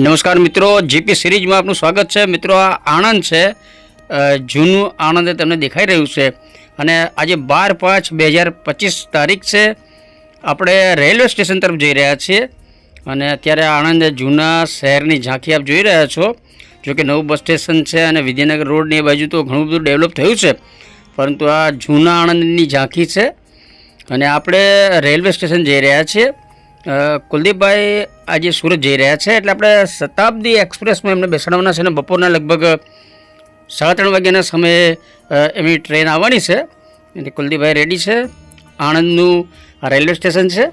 નમસ્કાર મિત્રો જીપી સિરીઝમાં આપનું સ્વાગત છે. મિત્રો, આ આણંદ છે. જૂનું આણંદ તમને દેખાઈ રહ્યું છે. અને આજે બાર પાંચ બે હજાર પચીસ તારીખ છે. આપણે રેલવે સ્ટેશન તરફ જઈ રહ્યા છીએ. અને અત્યારે આણંદ જૂના શહેરની ઝાંખી આપ જોઈ રહ્યા છો. જો કે નવું બસ સ્ટેશન છે અને વિદ્યાનગર રોડની એ બાજુ તો ઘણું બધું ડેવલપ થયું છે. પરંતુ આ જૂના આણંદની ઝાંખી છે. અને આપણે રેલવે સ્ટેશન જઈ રહ્યા છીએ. કુલદીપભાઈ આજે સુરત જઈ રહ્યા છે, એટલે આપણે શતાબ્દી એક્સપ્રેસમાં એમને બેસાડવાના છે અને બપોરના લગભગ સાડા ત્રણ વાગ્યાના સમયે એમની ટ્રેન આવવાની છે. એટલે કુલદીપભાઈ રેડી છે. આણંદનું રેલવે સ્ટેશન છે.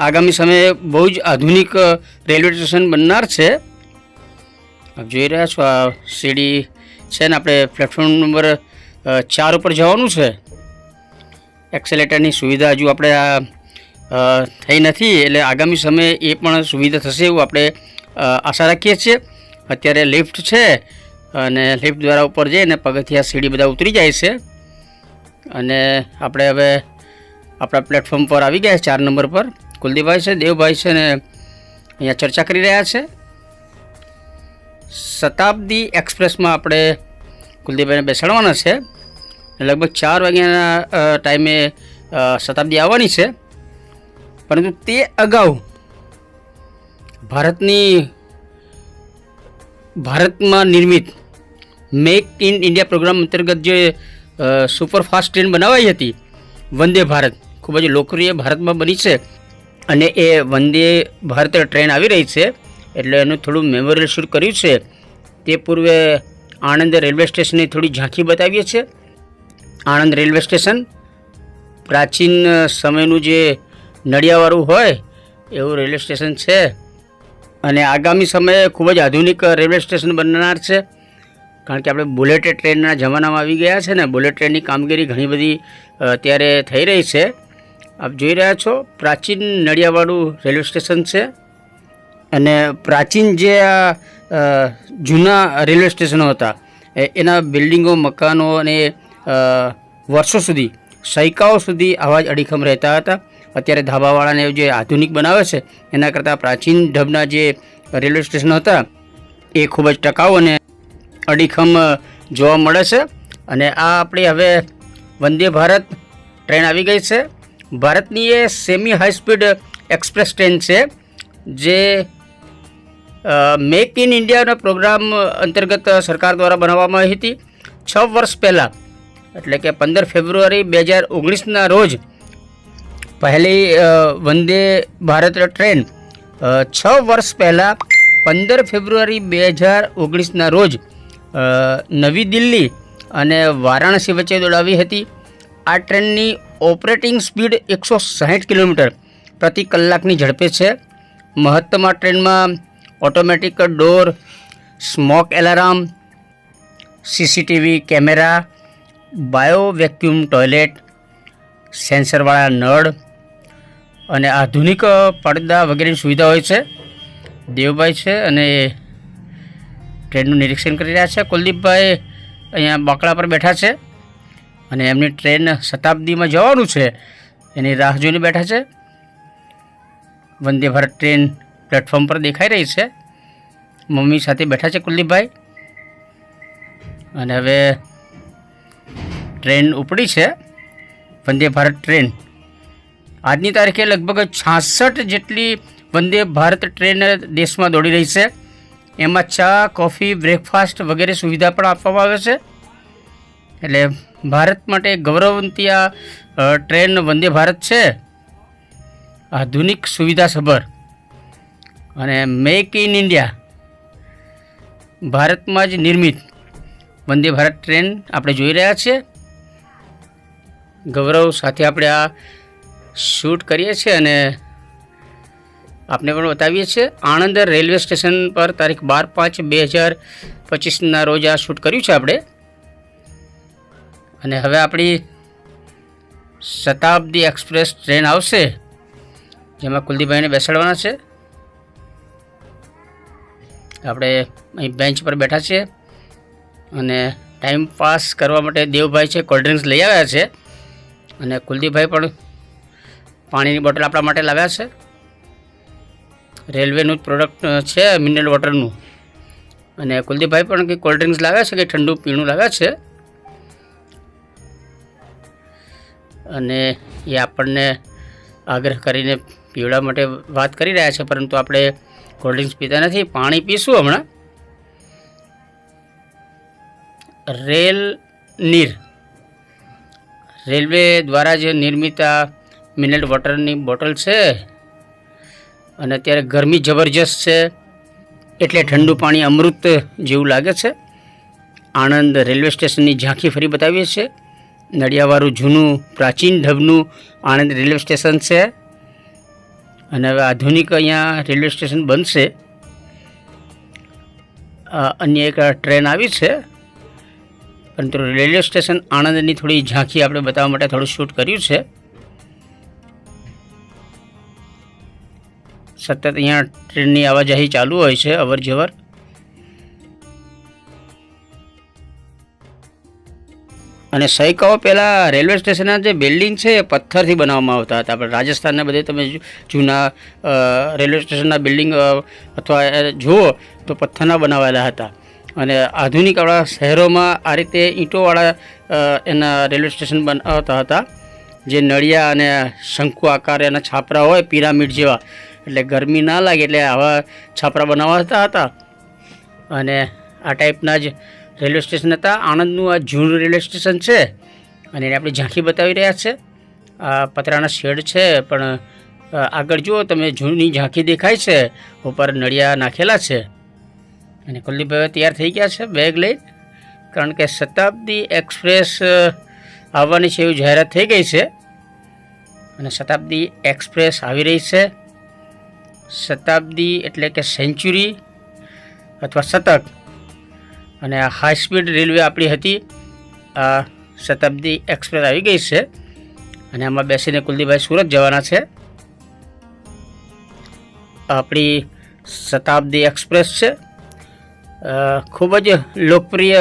આગામી સમયે બહુ જ આધુનિક રેલવે સ્ટેશન બનનાર છે. જોઈ રહ્યા છો, આ સીડી છે ને આપણે પ્લેટફોર્મ નંબર ચાર ઉપર જવાનું છે. એક્સેલેટરની સુવિધા હજુ આપણે આ થઈ નથી એટલે આગામી સમયે એ પણ સુવિધા થશે એવું આપણે આશા રાખીએ છીએ. અત્યારે લિફ્ટ છે અને લિફ્ટ દ્વારા ઉપર જઈને પગથિયા સીડી બધા ઉતરી જાય છે. અને આપણે હવે આપણા પ્લેટફોર્મ પર આવી ગયા છે ચાર નંબર પર. કુલદીપભાઈ છે, દેવભાઈ છે ને અહીંયા ચર્ચા કરી રહ્યા છે. શતાબ્દી એક્સપ્રેસમાં આપણે કુલદીપભાઈને બેસાડવાના છે. લગભગ ચાર વાગ્યાના ટાઈમે શતાબ્દી આવવાની છે. પરંતુ તે અગાઉ ભારતની ભારતમાં નિર્મિત મેક ઇન ઇન્ડિયા પ્રોગ્રામ અંતર્ગત જે સુપરફાસ્ટ ટ્રેન બનાવાઈ હતી, વંદે ભારત, ખૂબ જ લોકપ્રિય ભારતમાં બની છે. અને એ વંદે ભારત ટ્રેન આવી રહી છે, એટલે એનું થોડું મેમોરિયલ શૂટ કર્યું છે. તે પૂર્વે આણંદ રેલવે સ્ટેશનની થોડી ઝાંખી બતાવીએ છીએ. આણંદ રેલવે સ્ટેશન, પ્રાચીન સમયનું જે નળિયાવાળું હોય, એવું રેલવે સ્ટેશન છે. અને આગામી સમયે ખૂબ જ આધુનિક રેલવે સ્ટેશન બનનાર છે. કારણ કે આપણે બુલેટ ટ્રેનના જમાનામાં આવી ગયા છે ને, બુલેટ ટ્રેનની કામગીરી ઘણી બધી અત્યારે થઈ રહી છે. આપ જોઈ રહ્યા છો, પ્રાચીન નળિયાવાળું રેલવે સ્ટેશન છે. અને પ્રાચીન જે આ જૂના રેલવે સ્ટેશનો હતા એના બિલ્ડિંગો, મકાનો અને વર્ષો સુધી, સૈકાઓ સુધી આવા જ અડીખમ રહેતા હતા. અત્યારે ધાબાવાળાને જે આધુનિક બનાવે છે, એના કરતાં પ્રાચીન ઢબના જે રેલવે સ્ટેશનો હતા, એ ખૂબ જ ટકાઉ અને અડીખમ જોવા મળે છે. અને આ આપણી હવે વંદે ભારત ટ્રેન આવી ગઈ છે. ભારતની એ semi high speed express train છે, જે મેક ઇન ઇન્ડિયાના પ્રોગ્રામ અંતર્ગત સરકાર દ્વારા બનાવવામાં આવી હતી. છ વર્ષ પહેલાં, એટલે કે પંદર ફેબ્રુઆરી બે હજાર ઓગણીસના રોજ પહેલી વંદે ભારત ટ્રેન. છ વર્ષ પહેલાં પંદર ફેબ્રુઆરી બે હજાર ઓગણીસના રોજ નવી દિલ્હી અને વારાણસી વચ્ચે દોડાવી હતી. આ ટ્રેનની ઓપરેટિંગ સ્પીડ એકસો સાહીઠ કિલોમીટર પ્રતિ કલાકની ઝડપે છે. મહત્તમ આ ટ્રેનમાં automatic door, smoke alarm, CCTV camera bio vacuum toilet, સેન્સરવાળા નળ અને આધુનિક પડદા વગેરેની સુવિધા હોય છે. દેવભાઈ છે અને ટ્રેનનું નિરીક્ષણ કરી રહ્યા છે. કુલદીપભાઈ અહીંયા બાકડા પર બેઠા છે અને એમની ટ્રેન શતાબ્દીમાં જવાનું છે. એની રાહ જોઈને બેઠા છે. વંદે ભારત ટ્રેન પ્લેટફોર્મ પર દેખાઈ રહી છે. મમ્મી સાથે બેઠા છે કુલદીપભાઈ. અને હવે ટ્રેન ઉપડી છે. વંદે ભારત ટ્રેન. આજની તારીખે લગભગ છાસઠ જેટલી વંદે ભારત ટ્રેન દેશમાં દોડી રહી છે. એમાં ચા, કોફી, બ્રેકફાસ્ટ વગેરે સુવિધા પણ આપવામાં આવે છે. એટલે ભારત માટે ગૌરવવંતી આ ટ્રેન વંદે ભારત છે. આધુનિક સુવિધાસભર. અને મેક ઇન ઇન્ડિયા. ભારતમાં જ નિર્મિત વંદે ભારત ટ્રેન આપણે જોઈ રહ્યા છીએ. ગૌરવ સાથે આપણે આ શૂટ કરીએ છીએ અને આપને પણ બતાવીએ છીએ. આણંદ રેલવે સ્ટેશન પર તારીખ બાર પાંચ બે હજાર પચીસના રોજ આ શૂટ કર્યું છે આપણે. અને હવે આપણી શતાબ્દી એક્સપ્રેસ ટ્રેન આવશે, જેમાં કુલદીપભાઈને બેસાડવાના છે. આપણે અહીં બેન્ચ પર બેઠા છીએ અને ટાઈમ પાસ કરવા માટે દેવભાઈ છે, કોલ્ડ ડ્રિંક્સ લઈ આવ્યા છે. અને કુલદીપભાઈ પણ પાણીની બોટલ આપણા માટે લાવ્યા છે. રેલવેનું જ પ્રોડક્ટ છે મિનરલ વોટરનું. અને કુલદીપભાઈ પણ કંઈ કોલ્ડ ડ્રિંક્સ લાવ્યા છે કે ઠંડુ પીણું લાવ્યા છે. અને એ આપણને આગ્રહ કરીને પીવડા માટે વાત કરી રહ્યા છે, પરંતુ આપણે કોલ્ડ ડ્રિંક્સ પીતા નથી. પાણી પીશું હમણાં. રેલ નીર. રેલવે દ્વારા જે નિર્મિત આ મિનરલ વોટરની બોટલ છે. અને અત્યારે ગરમી જબરજસ્ત છે. એટલે ઠંડુ પાણી અમૃત જેવું લાગે છે. આણંદ રેલવે સ્ટેશનની ઝાંખી ફરી બતાવીએ છીએ. નડિયાવાળું જૂનું પ્રાચીન ઢબનું આણંદ રેલવે સ્ટેશન છે. અને હવે આધુનિક અહીંયા રેલવે સ્ટેશન બનશે. અન્ય એક ટ્રેન આવી છે. પરંતુ રેલવે સ્ટેશન આણંદની થોડી ઝાંખી આપણે બતાવવા માટે થોડું શૂટ કર્યું છે. સતત અહીંયા ટ્રેનની આવાજાહી ચાલુ હોય છે, અવર જવર. અને સૈકાઓ પહેલાં રેલવે સ્ટેશનના જે બિલ્ડિંગ છે, એ પથ્થરથી બનાવવામાં આવતા હતા. આપણે રાજસ્થાનના બધે તમે જૂના રેલવે સ્ટેશનના બિલ્ડિંગ અથવા જુઓ, તો પથ્થરના બનાવેલા હતા. અને આધુનિક શહેરોમાં આ રીતે ઈંટોવાળા એના રેલવે સ્ટેશન બનાવતા હતા. જે નળિયા અને શંકુ આકાર એના છાપરા હોય, પિરામિડ જેવા. એટલે ગરમી ના લાગે એટલે આવા છાપરા બનાવતા હતા. અને આ ટાઈપના જ રેલવે સ્ટેશન હતા. આણંદનું આ જૂનું રેલવે સ્ટેશન છે. અને એને આપણે ઝાંખી બતાવી રહ્યા છે. આ પતરાના શેડ છે, પણ આગળ જુઓ, તમે જૂની ઝાંખી દેખાય છે. ઉપર નળિયા નાખેલા છે. અને કુલદીપભાઈ તૈયાર થઈ ગયા છે બેગ લઈ કારણ કે શતાબ્દી એક્સપ્રેસ આવવાની છે એવી જાહેરાત થઈ ગઈ છે. અને શતાબ્દી એક્સપ્રેસ આવી રહી છે. શતાબ્દી એટલે કે સેન્ચુરી અથવા શતક. અને આ હાઈ સ્પીડ રેલવે આપણી હતી. આ શતાબ્દી એક્સપ્રેસ આવી ગઈ છે. અને આમાં બેસીને કુલદીપભાઈ સુરત જવાના છે. આપણી શતાબ્દી એક્સપ્રેસ છે. ખૂબ જ લોકપ્રિય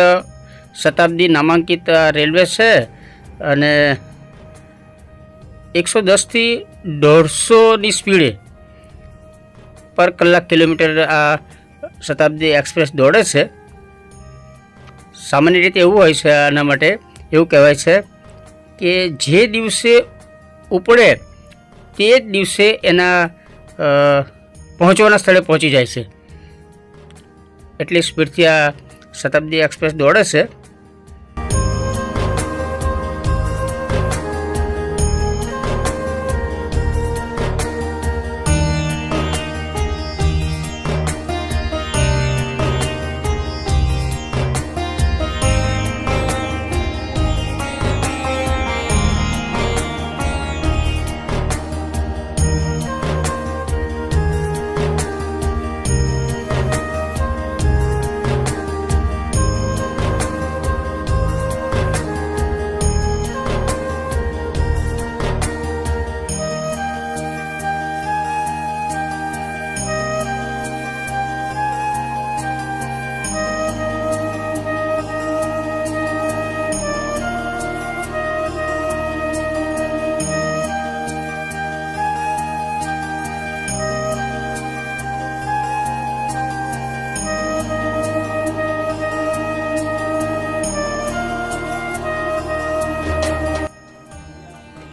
શતાબ્દી નામાંકિત રેલવે છે. અને એકસો દસથી દોઢસોની સ્પીડે પર કલાક કિલોમીટર આ શતાબ્દી એક્સપ્રેસ દોડે છે. સામાન્ય રીતે એવું હોય છે આના માટે, એવું કહેવાય છે કે જે દિવસે ઉપડે તે જ દિવસે એના પહોંચવાના સ્થળે પહોંચી જાય છે. એટલી સ્પીડથી આ શતાબ્દી એક્સપ્રેસ દોડે છે.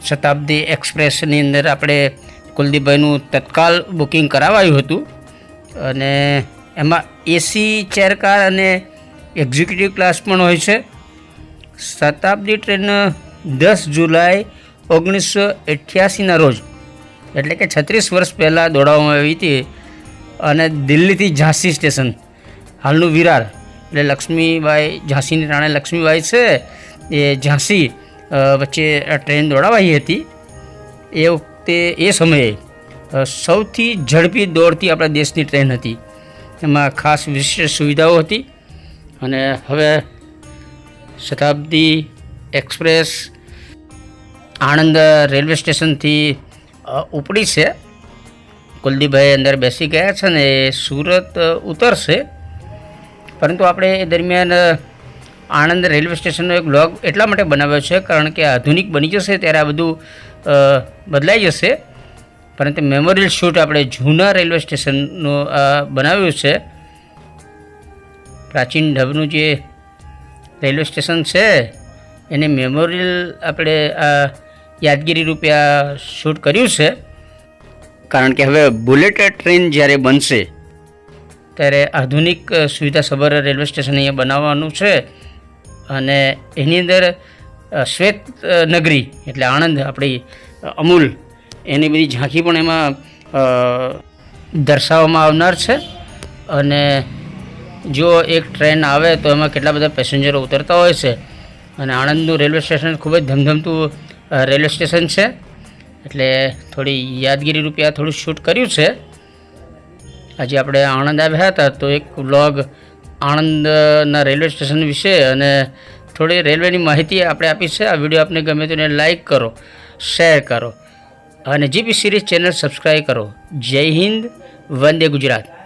શતાબ્દી એક્સપ્રેસની અંદર આપણે કુલદીપભાઈનું તત્કાલ બુકિંગ કરાવાયું હતું. અને એમાં એસી ચેર કાર અને એક્ઝિક્યુટિવ ક્લાસ પણ હોય છે. શતાબ્દી ટ્રેન દસ જુલાઈ ઓગણીસો અઠ્યાસીના રોજ, એટલે કે છત્રીસ વર્ષ પહેલાં દોડાવવામાં આવી હતી. અને દિલ્હીથી ઝાંસી સ્ટેશન, હાલનું વિરાર. એટલે લક્ષ્મીબાઈ, ઝાંસીની રાણે લક્ષ્મીબાઈ છે, એ ઝાંસી વચ્ચે ટ્રેન દોડાવાઈ હતી. એ વખતે, એ સમયે સૌથી ઝડપી દોડતી આપણા દેશની ટ્રેન હતી. એમાં ખાસ વિશેષ સુવિધાઓ હતી અને હવે શતાબ્દી એક્સપ્રેસ, આણંદ રેલવે સ્ટેશનથી ઉપડી છે. કુલદીપભાઈ અંદર બેસી ગયા છે ને સુરત ઉતરશે. પરંતુ આપણે એ દરમિયાન આણંદ રેલવે સ્ટેશનનો એક બ્લોગ એટલા માટે બનાવ્યો છે, કારણ કે આધુનિક બની જશે ત્યારે આ બધું બદલાઈ જશે. પરંતુ મેમોરિયલ શૂટ આપણે જૂના રેલવે સ્ટેશનનું બનાવ્યું છે. પ્રાચીન ઢબનું જે રેલવે સ્ટેશન છે, એને મેમોરિયલ આપણે આ યાદગીરી રૂપે આ શૂટ કર્યું છે. કારણ કે હવે બુલેટ ટ્રેન જ્યારે બનશે, ત્યારે આધુનિક સુવિધાસભર રેલવે સ્ટેશન અહીંયા બનાવવાનું છે. અને એની અંદર શ્વેત નગરી, એટલે આણંદ આપણી અમૂલ, એની બધી ઝાંખી પણ એમાં દર્શાવવામાં આવનાર છે. અને જો એક ટ્રેન આવે તો એમાં કેટલા બધા પેસેન્જરો ઉતરતા હોય છે. અને આણંદનું રેલવે સ્ટેશન ખૂબ જ ધમધમતું રેલવે સ્ટેશન છે. એટલે થોડી યાદગીરી રૂપે આ થોડું શૂટ કર્યું છે. આજે આપણે આણંદ આવ્યા હતા તો એક વ્લોગ આણંદના રેલવે સ્ટેશન વિશે અને થોડી રેલવેની માહિતી આપણે આપી છે. આ વીડિયો આપને ગમે તો એને લાઈક કરો, શેર કરો અને જીપી સિરીઝ ચેનલ સબસ્ક્રાઈબ કરો. જય હિન્દ, વંદે ગુજરાત.